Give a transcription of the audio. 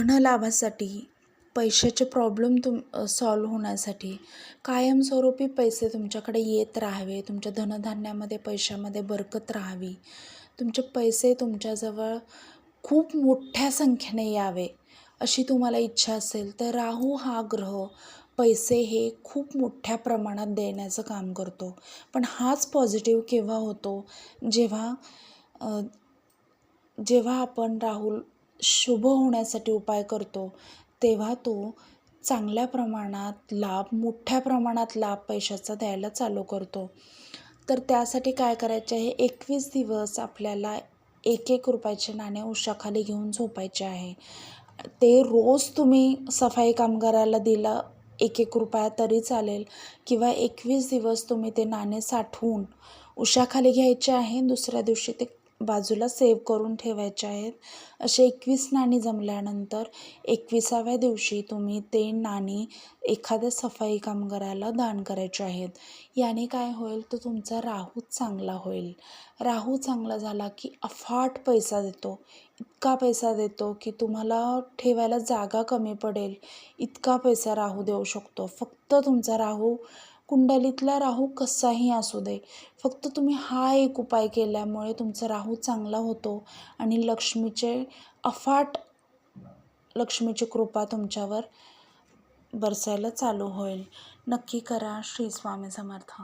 धनलाभासाठी पैशाचे प्रॉब्लेम तुम सॉल्व होण्यासाठी कायमस्वरूपी पैसे तुमच्याकडे येत राहावे. तुमच्या धनधान्यामध्ये पैशामध्ये बरकत राहावी. तुमचे पैसे तुमच्याजवळ खूप मोठ्या संख्येने यावे अशी तुम्हाला इच्छा असेल तर राहू हा ग्रह. पैसे हे खूप मोठ्या प्रमाणात देण्याचं काम करतो. पण हाच पॉझिटिव्ह केव्हा होतो? जेव्हा जेव्हा आपण राहुल शुभ होण्यासाठी उपाय करतो तेव्हा तो चांगल्या प्रमाणात लाभ मोठ्या प्रमाणात लाभ पैशाचा द्यायला चालू करतो. तर त्यासाठी काय करायचे आहे? एकवीस दिवस आपल्याला एक एक रुपयाचे नाणे उशाखाली घेऊन झोपायचे आहे. ते रोज तुम्ही सफाई कामगाराला दिलं एक एक रुपया तरी चालेल किंवा एकवीस दिवस तुम्ही ते नाणे साठवून उशाखाली घ्यायचे आहे दुसऱ्या दिवशी ते बाजूला सेव्ह करून ठेवायचे आहेत. असे एकवीस नाणी जमल्यानंतर एकविसाव्या दिवशी तुम्ही ते नाणी एखाद्या सफाई कामगाराला दान करायचे आहेत. याने काय होईल? तर तुमचा राहू चांगला होईल. राहू चांगला झाला की अफाट पैसा देतो. इतका पैसा देतो की तुम्हाला ठेवायला जागा कमी पडेल. इतका पैसा राहू देऊ शकतो. फक्त तुमचा राहू कुंडलीतला राहू कसाही असू दे. फक्त तुम्ही हा एक उपाय केल्यामुळे तुमचा राहू चांगला होतो आणि लक्ष्मीचे अफाट लक्ष्मीची कृपा तुमच्यावर बरसायला चालू होईल. नक्की करा श्री स्वामी समर्थ.